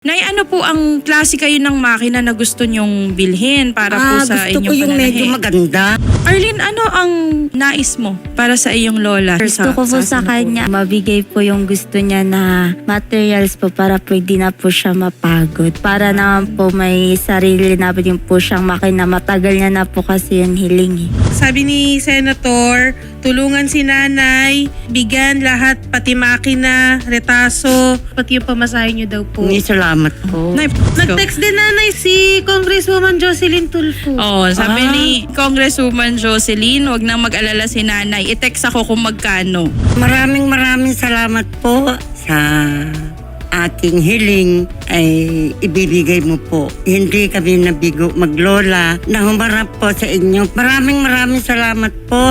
Nay, ano po ang klase kayo ng makina na gusto nyong bilhin para po ah, sa gusto ko inyong yung medyo pananahe? maganda. Arlene, ano ang nais mo para sa iyong lola? Gusto ko po sa ano kanya, mabigay po yung gusto niya na materials po para pwede na po siya mapagod. Para naman po may sarili na din po siyang makina. Matagal niya na po kasi yung hiling eh. Sabi ni Senator, tulungan si nanay, bigyan lahat, pati makina, retaso, pati yung pamasahe niyo daw po. May salamat po. Nay, Nag-text din nanay si Congresswoman Jocelyn Tulfo. Oh, sabi Ah. ni Congresswoman Jocelyn, wag nang mag-alala si nanay. I-text ako kung magkano. Maraming maraming salamat po sa aking hiling ay ibibigay mo po. Hindi kami nabigo maglola na humarap po sa inyo. Maraming maraming salamat po.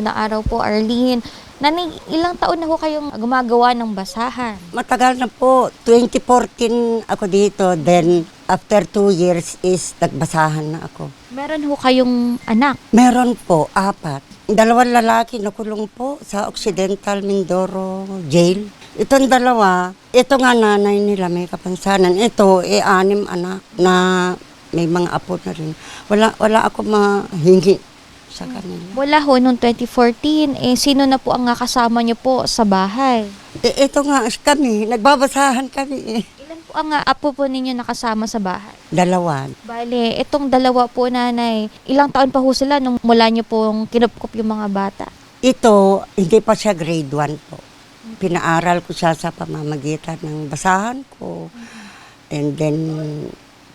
Magandang araw po, Arlene. Nanay, ilang taon na ho kayong gumagawa ng basahan? Matagal na po. 2014 ako dito. Then after two years is nagbasahan na ako. Meron ho kayong anak. Meron po, apat. Dalawang lalaki nakulong po sa Occidental Mindoro Jail. Itong dalawa, ito nga nanay nila may kapansanan. Ito, e anim anak na may mga apo na rin. Wala, wala ako mahingi sa kanila. Wala ho noong 2014. Eh, sino na po ang nga kasama niyo po sa bahay? E, ito nga kami, nagbabasahan kami eh. Ilan po ang nga apo po ninyo nakasama sa bahay? Dalawa. Bale, itong dalawa po, nanay, ilang taon pa ho sila nung mula niyo pong kinupkup yung mga bata? Ito, hindi pa siya grade 1 po. Pinaaral ko siya sa pamamagitan ng basahan ko. And then,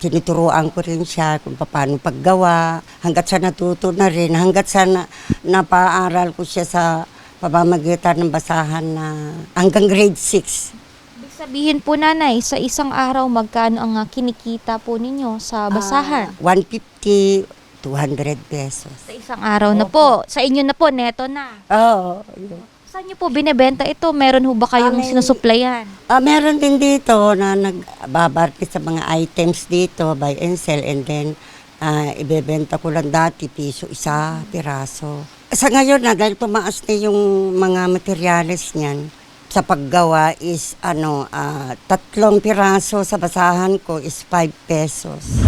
tinuturuan ko rin siya kung paano paggawa. Hanggat sa natuto na rin. Hanggat sa na, napaaral ko siya sa pamamagitan ng basahan na hanggang grade 6. Ibig sabihin po, nanay, sa isang araw, magkano ang nga kinikita po ninyo sa basahan? Ah, 150, 200 pesos. Sa isang araw na po. Sa inyo na po, neto na. Oo. Saan niyo po binebenta ito? Meron ho ba kayong Ah, may- sinusuplayan? Ah, meron din dito na nagbabarki sa mga items dito, buy and sell, and then ah, ibebenta ko lang dati, piso isa, piraso. Sa ngayon na, dahil tumaas na yung mga materyales niyan, sa paggawa is ano, ah, tatlong piraso sa basahan ko is 5 pesos.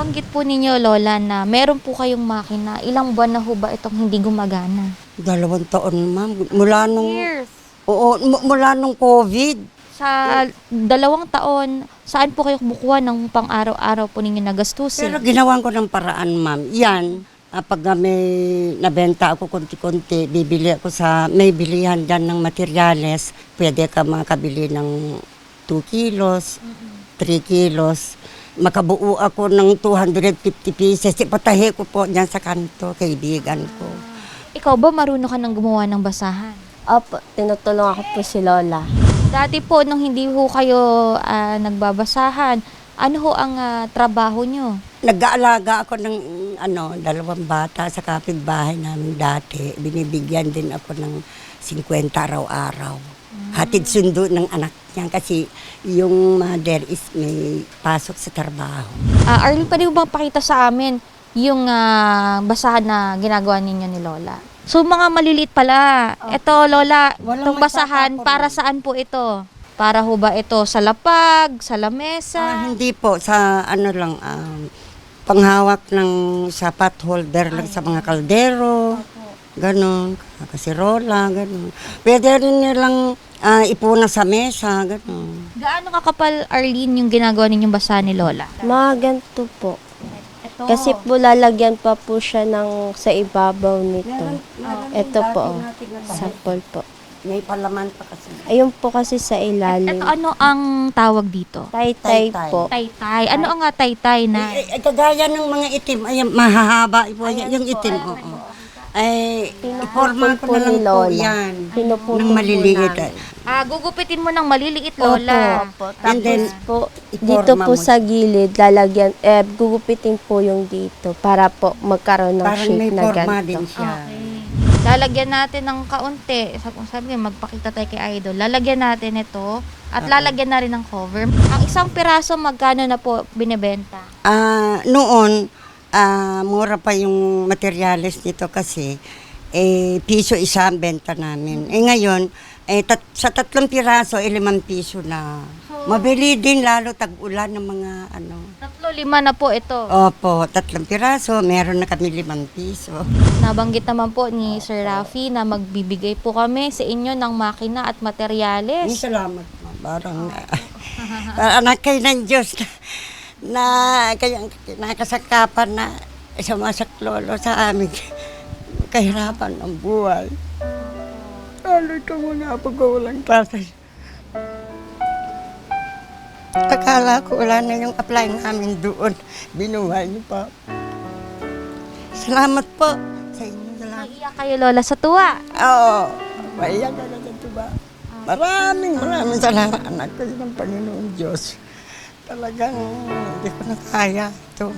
Nabanggit po ninyo, Lola, na meron po kayong makina. Ilang buwan na ho ba itong hindi gumagana? Dalawang taon, ma'am. Mula nung, Years. oo, mu- mula nung COVID. Sa dalawang taon, saan po kayo kumukuha ng pang-araw-araw po ninyo na gastusin? Pero ginawan ko ng paraan, ma'am. Yan, ah, pag may nabenta ako konti-konti, bibili ako sa, may bilihan dyan ng materyales. Pwede ka makabili ng 2 kilos, 3 kilos. Makabuo ako ng 250 pieces. Ipatahi ko po dyan sa kanto, kaibigan ko. Ikaw ba marunong ka nang gumawa ng basahan? Opo, tinutulungan ko po si Lola. Dati po, nung hindi ho kayo ah, nagbabasahan, ano ho ang ah, trabaho nyo? Nag-aalaga ako ng ano, dalawang bata sa kapitbahay namin dati. Binibigyan din ako ng 50 araw-araw. Hatid sundo ng anak niya kasi yung mother is may pasok sa trabaho. Ah, Arlene, pwede mo bang pakita sa amin yung ah, basahan na ginagawa ninyo ni Lola? So, mga maliliit pala. Ito, Lola, Walang itong basahan, para saan po ito? Para ho ba ito sa lapag, sa Ah, lamesa? hindi po, sa ano lang, um, panghawak ng sapat holder lang sa mga kaldero, ganon, kasirola, ganon. Pwede rin nilang ah, ipuna sa mesa, ganon. Gaano kakapal, Arlene, yung ginagawa ninyong basahan ni Lola? Mga ganito po. Ito. Kasi po lalagyan pa po siya ng sa ibabaw nito. Ito po, oh. sample po. May palaman pa kasi. Ayun po kasi sa Ito, ilalim. ano ang tawag dito? Tay-tay Tay-tay. po. Taytay. Ano ang nga taytay na? Ay, ay, kagaya ng mga itim, ay, mahahaba po, yung itim, oo. Ay, iporma ko po na lang po yan. Pinuputol Ng po maliliit. namin. Ah, gugupitin mo ng maliliit, Lola. Opo, opo. And then, Tapos po, dito po mo sa gilid, lalagyan, eh, gugupitin po yung dito para po magkaroon ng Parang shape may na forma ganito. din siya. Lalagyan natin ng kaunti. Sabi, sabi ko, magpakita tayo kay Idol. Lalagyan natin ito at lalagyan na rin ng cover. Ang isang piraso, magkano na po binibenta? Ah, noon, ah, mura pa yung materials nito kasi eh, piso isa ang benta namin. Eh ngayon, eh, tat- sa tatlong piraso, eh, limang piso na. Mabili din lalo tag-ulan ng mga ano. Tatlo, lima na po ito. Opo, tatlong piraso, meron na kami limang piso. Nabanggit naman po ni Sir Rafi na magbibigay po kami sa inyo ng makina at Ay, materyales. salamat ma'am. Parang parang anak kayo ng Diyos na, na kayang nakasakapan na sumasaklolo sa amin kahirapan ng buhay. Lalo ito mga pagkawalang klase. Akala ko wala na yung apply namin doon. Binuhay niyo pa. Salamat po sa inyo. Salamat. Naiiyak kayo, Lola, sa tuwa. Oo. Maiyak ka na dito ba? Maraming maraming salamat anak ko ng Panginoon Diyos. Talagang hindi ko na kaya ito.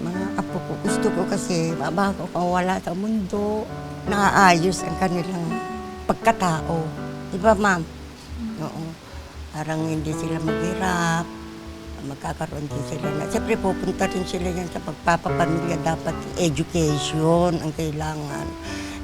Mga apo ko, gusto ko kasi babago ko wala sa mundo. Naaayos ang kanilang pagkatao. Di ba, ma'am? Oo. Parang hindi sila maghirap. Magkakaroon din sila na. Siyempre, pupunta rin sila yan sa pagpapapamilya. Dapat education ang kailangan.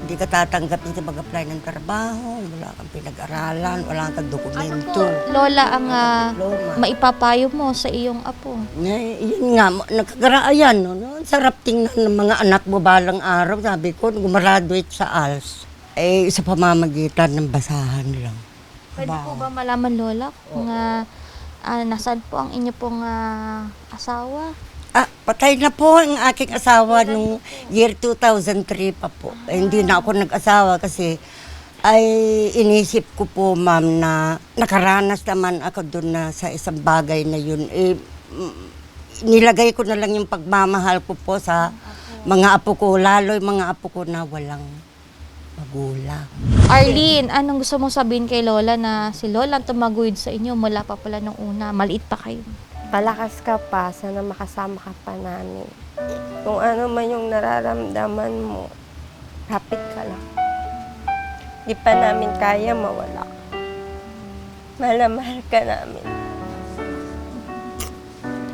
Hindi ka tatanggapin sa mag-apply ng trabaho. Wala kang pinag-aralan. Wala kang Ano dokumento. Lola, ang ah, Diploma. maipapayo mo sa iyong apo? Eh, yun nga, nagkagaraayan. No? no? Ang Sarap tingnan ng mga anak mo balang araw. Sabi ko, gumraduate sa ALS, eh, sa pamamagitan ng basahan lang. Pwede po ba malaman, Lola, kung ah, ah, nasaan po ang inyo pong ah, asawa? Ah, patay na po ang aking asawa nung year 2003 pa po. Eh, hindi na ako nag-asawa kasi ay inisip ko po, ma'am, na nakaranas naman ako doon na sa isang bagay na yun. Eh, mm, nilagay ko na lang yung pagmamahal ko po sa mga apo ko, lalo yung mga apo ko na walang magulang. Arlene, anong gusto mong sabihin kay Lola na si Lola ang tumaguyod sa inyo mula pa pala nung una? Maliit pa kayo. Palakas ka pa, sana makasama ka pa namin. Kung ano man yung nararamdaman mo, rapid ka lang. Di pa namin kaya mawala. Mahal na mahal ka namin.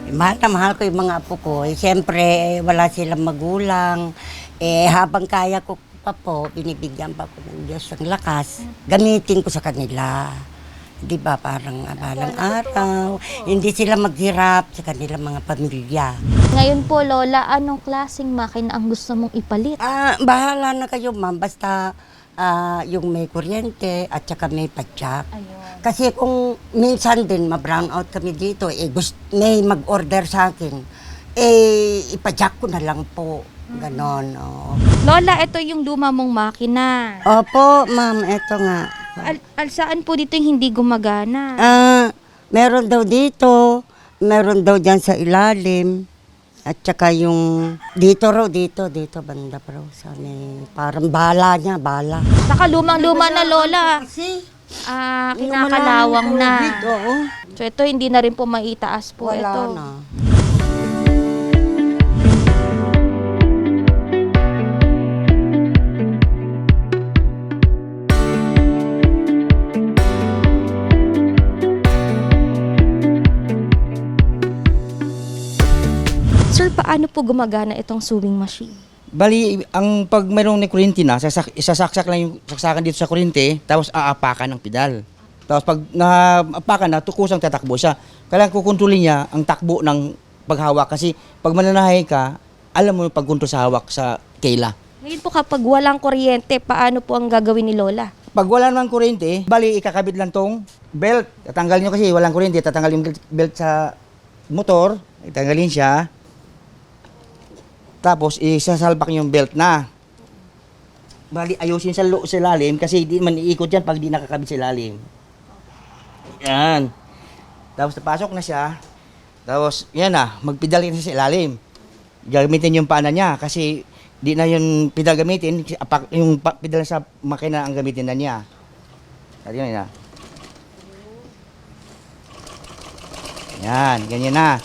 Eh, mahal na mahal ko yung mga apo ko. Eh, Siyempre, eh, wala silang magulang. Eh, habang kaya ko pa po, binibigyan pa ko ng Diyos ng lakas. Gamitin ko sa kanila. Di ba, parang abalang araw. Hindi sila maghirap sa kanilang mga pamilya. Ngayon po, Lola, anong klaseng makina ang gusto mong ipalit? Ah, bahala na kayo, ma'am. Basta ah, yung may kuryente at saka may padyak. Kasi kung minsan din ma-brown out kami dito, eh, gust- may mag-order sa akin, eh, ipadyak ko na lang po. Ganon, oo. Lola, ito yung luma mong makina. Opo, ma'am, eto nga. Al, al saan po dito yung hindi gumagana? Ah, meron daw dito, meron daw dyan sa ilalim. At saka yung dito raw, dito, dito banda pa raw. Sa may, parang bala niya, bala. Saka lumang-luma na, Lola. Kasi, Ah, kinakalawang na. Oo. So ito, hindi na rin po maitaas po Wala ito. na. Paano po gumagana itong sewing machine? Bali, ang pag mayroong na kuryente na, sasak, isasaksak lang yung saksakan dito sa kuryente, tapos aapakan ng pedal. Tapos pag naapakan na, tukusang tatakbo siya. Kailangan kukontrolin niya ang takbo ng paghawak kasi pag mananahay ka, alam mo yung pagkontrol sa hawak sa kaila. Ngayon po kapag walang kuryente, paano po ang gagawin ni Lola? Pag wala naman kuryente, bali ikakabit lang tong belt. Tatanggal nyo kasi walang kuryente, tatanggal yung belt sa motor, itanggalin siya. Tapos, isasalpak yung belt na. Bali, ayusin sa, lo- sa lalim kasi di man iikot yan pag di nakakabit sa lalim. Yan. Tapos, napasok na siya. Tapos, yan na, magpedal na sa ilalim. Gamitin yung pana niya kasi di na yung pedal gamitin, yung pedal sa makina ang gamitin na niya. Sabi na. Yan, ganyan na.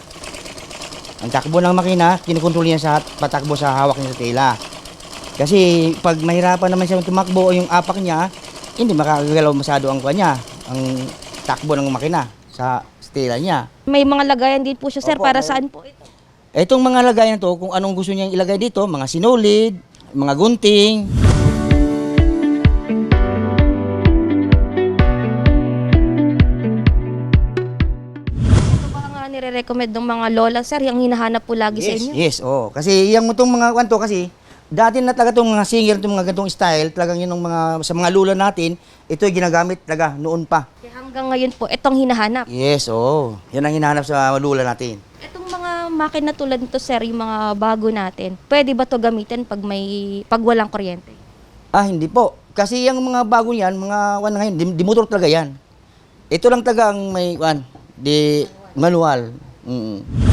Ang takbo ng makina, kinukontrol niya sa patakbo sa hawak niya sa tela. Kasi pag mahirapan naman siya tumakbo o yung apak niya, hindi makagalaw masyado ang kanya, ang takbo ng makina sa tela niya. May mga lagayan din po siya, sir. Opo, para meron. saan po ito? Itong mga lagayan to, kung anong gusto niyang ilagay dito, mga sinulid, mga gunting, nire-recommend ng mga lola, sir? Yung hinahanap po lagi sa Yes, inyo? yes, oo. Kasi yung itong mga kwanto kasi, dati na talaga itong mga singer, itong mga gantong style, talagang yun ang mga, sa mga lula natin, ito ay ginagamit talaga noon pa. Kaya hanggang ngayon po, itong hinahanap. Yes, oo. Yan ang hinahanap sa lula natin. Itong mga makina tulad nito, sir, yung mga bago natin, pwede ba to gamitin pag may pag walang kuryente? Ah, hindi po. Kasi yung mga bago yan, mga wan ngayon, di, di motor talaga yan. Ito lang talaga ang may wan, di manual. Mm.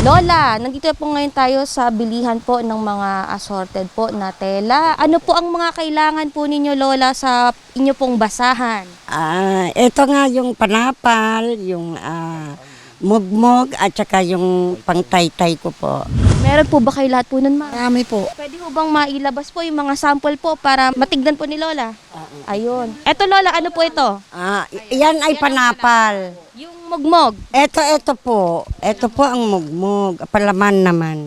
Lola, nandito po ngayon tayo sa bilihan po ng mga assorted po na tela. Ano po ang mga kailangan po ninyo, Lola, sa inyo pong basahan? Ah, ito nga yung panapal, yung ah, mugmog at saka yung pangtaytay ko po. Meron po ba kayo lahat po nun, ma'am? Marami po. Pwede po bang mailabas po yung mga sample po para matignan po ni Lola? Ayun. Eto, Lola, ano po ito? Ah, y- yan ay panapal. Yung mugmog. Ito, ito po. Ito po ang mugmog. Palaman naman.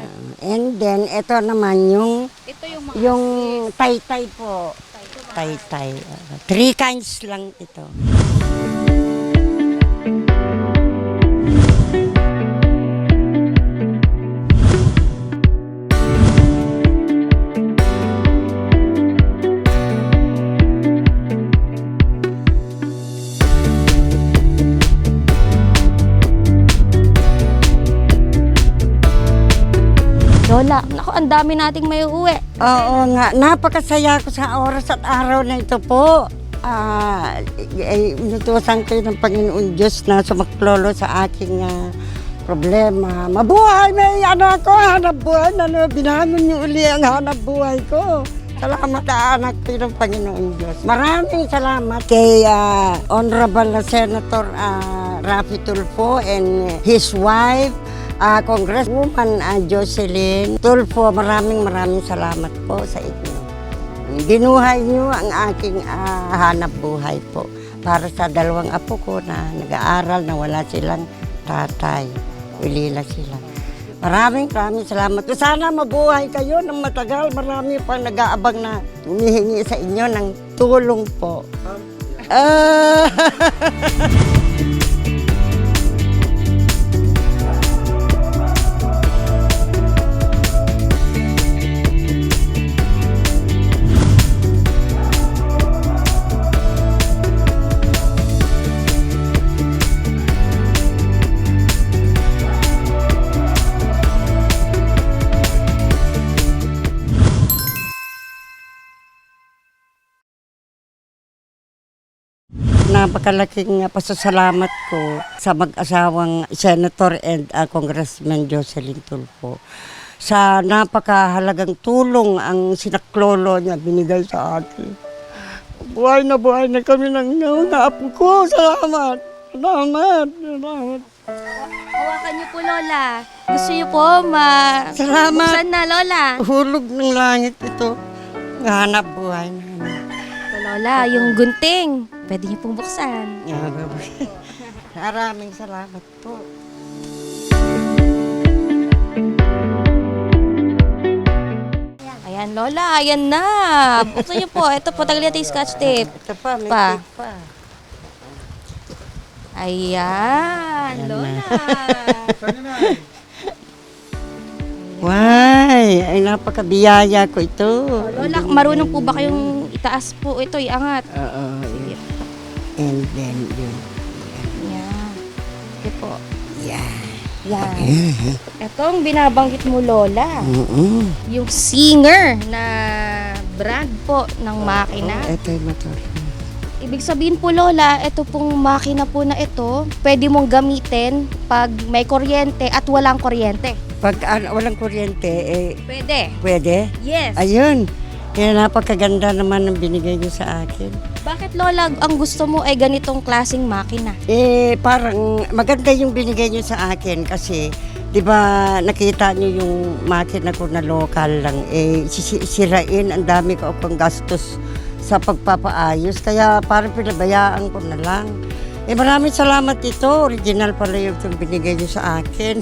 Ah, and then, ito naman yung Ito yung yung taytay po. Taytay. Three kinds lang ito. Dami nating may uwi. Oo nga, napakasaya ko sa oras at araw na ito po. Ah, eh, inutusan ko ng Panginoon Diyos na sumaklolo sa aking ah, problema. Mabuhay, may ano ako, hanap buhay na no, binangon niyo uli ang hanap buhay ko. Salamat sa anak ko ng Panginoon Diyos. Maraming salamat kay ah, Honorable na Senator ah, Rafi Tulfo and his wife, Ah, Congresswoman ah, Jocelyn Tulfo, maraming maraming salamat po sa inyo. Binuhay niyo ang aking ah, hanap buhay po para sa dalawang apo ko na nag-aaral na wala silang tatay. Ulila sila. Maraming maraming salamat. Sana mabuhay kayo ng matagal. Marami pang nag-aabang na humihingi sa inyo ng tulong po. Uh, pasasalamat ko sa mag-asawang Senator and uh, Congressman Jocelyn Tulfo sa napakahalagang tulong ang sinaklolo niya binigay sa akin. Buhay na buhay na kami ng ng apo ko. Salamat. Salamat. Salamat. Hawakan niyo po, Lola. Gusto niyo po ma... Salamat. Buksan na, Lola. Hulog ng langit ito. Hanap buhay na. Lola, yung gunting. Pwede niyo pong buksan. Maraming salamat po. Ayan, Lola, ayan na. Buksan niyo po. Ito po, tagal natin yung scotch tape. Ito pa, may Pa. cake pa. Ayan, Lola. Why, ay napakabiyaya ko ito. Lola, marunong po ba kayong itaas po ito, iangat? Oo. And then, yun. Yan. Okay po. Yeah. Yan. Itong binabanggit mo, Lola. Oo. Yung singer na brand po ng makina. Ito yung motor. Ibig sabihin po, Lola, ito pong makina po na ito, pwede mong gamitin pag may kuryente at walang kuryente. Pag ano, walang kuryente, eh, Pwede. pwede. Yes. Ayun. Kaya napakaganda naman ng binigay niyo sa akin. Bakit, Lola, ang gusto mo ay ganitong klasing makina? Eh, parang maganda yung binigay niyo sa akin kasi, di ba, nakita niyo yung makina ko na local lang. Eh, sisi- sirain, ang dami ko akong gastos sa pagpapaayos. Kaya parang pinabayaan ko na lang. Eh, maraming salamat ito. Original pala yung itong binigay niyo sa akin.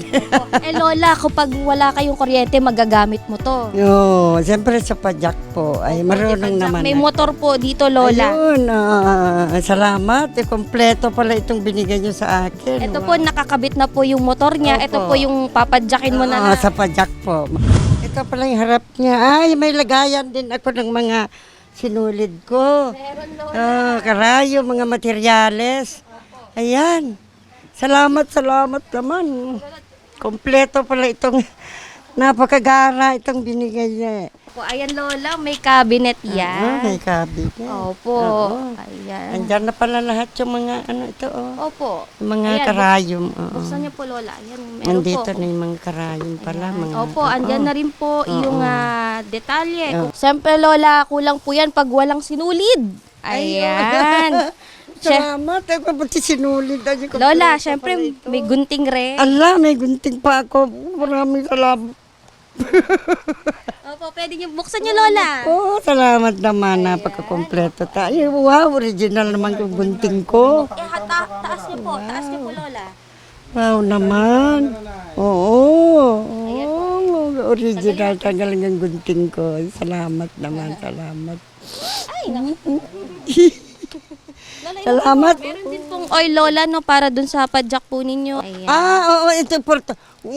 eh, Lola, kapag wala kayong kuryente, magagamit mo to. Yo, siyempre sa padyak po. Ay, marunong naman. May ako. motor po dito, Lola. Ayun, ah, salamat. Eh, kompleto pala itong binigay niyo sa akin. Ito po, nakakabit na po yung motor niya. Opo. Ito po yung papadyakin mo na Ah, na. sa padyak po. Ito pala yung harap niya. Ay, may lagayan din ako ng mga sinulid ko. Ah, karayo, mga materyales. Ayan. Salamat, salamat naman. Kompleto pala itong napakagara itong binigay niya. Po, ayan, Lola, may cabinet Ah, yan. may cabinet. Opo. Oo. Ayan. Andyan na pala lahat yung mga ano ito oh. Opo. Yung mga Ayan, karayom. oo. Buksan niyo po, Lola. Ayan, meron Nandito po. na yung mga karayom pala. Mga, Opo, andyan na rin po yung ah, detalye. Oo. Siyempre, Lola, kulang po yan pag walang sinulid. Ayan. Salamat. Ako pati sinulid. Lola, ito. may gunting rin. Ala, may gunting pa ako. Maraming salamat. Opo, pwede niyo buksan niyo, Lola. Oh, salamat naman. Napakakompleto tayo. Wow, original naman yung gunting ko. Eh, ha- ta- taas niyo po. Taas niyo po, Lola. Wow naman. Oo. Oo. Original tagal yung gunting ko. Salamat naman. Salamat. Ay, naku. Salamat. Meron din pong oil, Lola, no, para dun sa padjak po ninyo. Ayan. Ah, oo, ito po.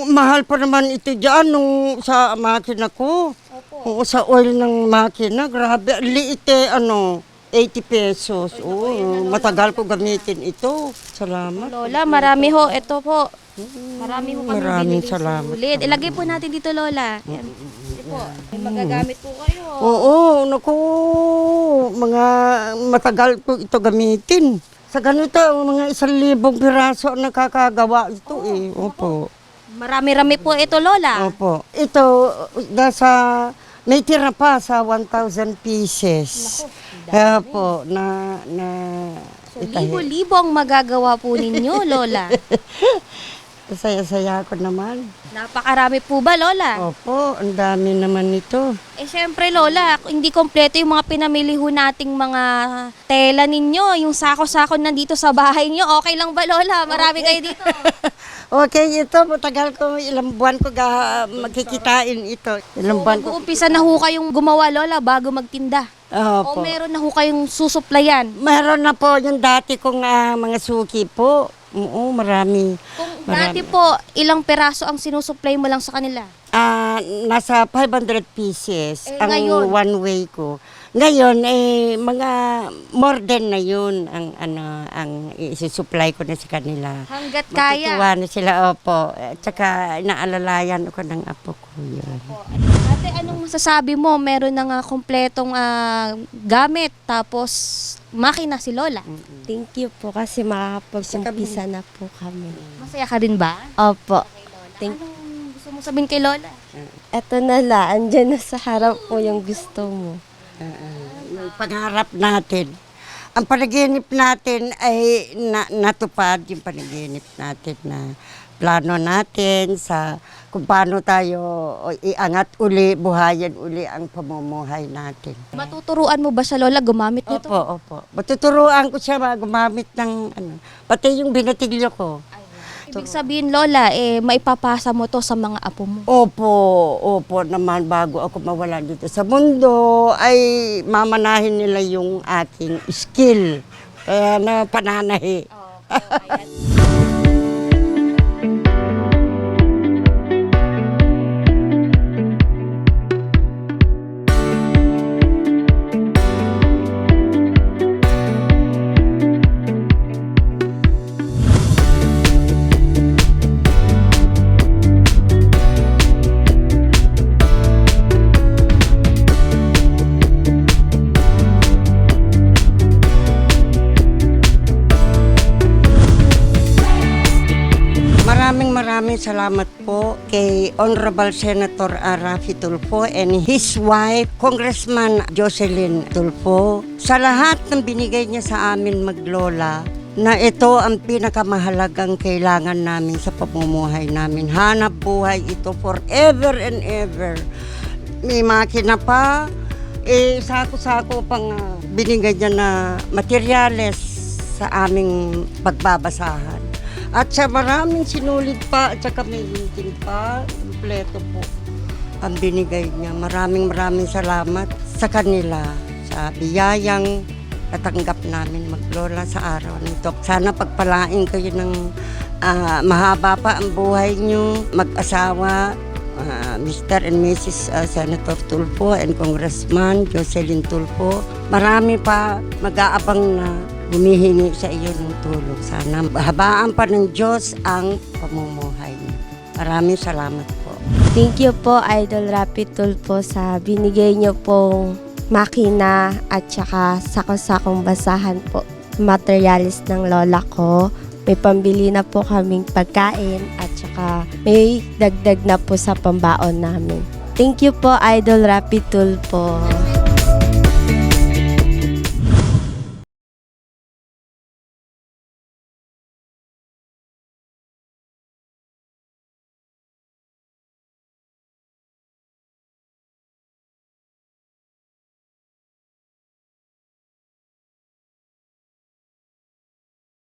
Mahal pa naman ito dyan nung sa makina ko. Oo, sa oil ng makina. Grabe, liit eh, ano, 80 pesos. Oo, matagal ko gamitin ito. Salamat. Lola, marami ho. Ito po. Marami ho kami Maraming biniling salamat. sulit. Ilagay po natin dito, Lola. Yan. Ito po. May magagamit po kayo. Oo, naku, mga matagal ko ito gamitin. Sa ganito, mga isang libong piraso ang nakakagawa ito eh. Opo. Marami-rami po ito, Lola. Opo. Ito, nasa, may tira pa sa 1,000 pieces. Kaya po, na, na, So, libo-libo ang magagawa po ninyo, Lola. saya-saya ko naman. Napakarami po ba, Lola? Opo, ang dami naman nito. Eh, syempre, Lola, hindi kompleto yung mga pinamili ho nating mga tela ninyo. Yung sako-sako nandito sa bahay niyo. Okay lang ba, Lola? Marami kayo dito. Okay, ito, matagal ko, ilang buwan ko ga, magkikitain ito. Ilang buwan ko. Mag-uumpisa na ho kayong gumawa, Lola, bago magtinda. O Opo. meron na ho kayong susuplayan. Meron na po yung dati kong ah, mga suki po. Oo, marami. Kung dati Marami. po, ilang peraso ang sinusupply mo lang sa kanila? Ah, nasa 500 pieces Eh, ang ngayon? one way ko. Ngayon eh mga more than na yun ang ano ang isusupply ko na sa kanila. Hanggat kaya. Matutuwa na sila opo. At saka naalalayan ako ng apo ko yun. Masasabi mo? Meron na nga kompletong ah, gamit, tapos makina si Lola. Thank you po kasi makakapag-umpisa na po kami. Masaya ka rin ba? Opo. Thank Anong gusto mo sabihin kay Lola? Eto na la, andyan na sa harap po yung gusto mo. yung pangarap natin. Ang panaginip natin ay na, natupad yung panaginip natin na plano natin sa kung paano tayo iangat uli, buhayan uli ang pamumuhay natin. Matuturuan mo ba siya, Lola, gumamit nito? Opo, opo. Matuturuan ko siya gumamit ng ano, pati yung binatilyo ko. Ibig sabihin, Lola, eh, maipapasa mo to sa mga apo mo. Opo, opo naman bago ako mawala dito sa mundo ay mamanahin nila yung aking skill. Kaya na pananahi. Maraming salamat po kay Honorable Senator Rafi Tulfo and his wife, Congressman Jocelyn Tulfo, sa lahat ng binigay niya sa amin maglola na ito ang pinakamahalagang kailangan namin sa pamumuhay namin. Hanap buhay ito forever and ever. May makina pa, eh, sako-sako pang binigay niya na materyales sa aming pagbabasahan. At sa maraming sinulid pa at saka may linting pa, kompleto po ang binigay niya. Maraming maraming salamat sa kanila sa biyayang natanggap namin maglola sa araw nito. Sana pagpalain kayo ng ah, mahaba pa ang buhay niyo, mag-asawa, ah, Mr. and Mrs. ah, Senator Tulfo and Congressman Jocelyn Tulfo. Marami pa mag-aabang na humihingi sa iyo ng tulong. Sana habaan pa ng Diyos ang pamumuhay niyo. Maraming salamat po. Thank you po, Idol Rapid Tulfo, sa binigay niyo pong makina at saka sakong-sakong basahan po. Materialis ng lola ko. May pambili na po kaming pagkain at saka may dagdag na po sa pambaon namin. Thank you po, Idol Rapid Tulfo.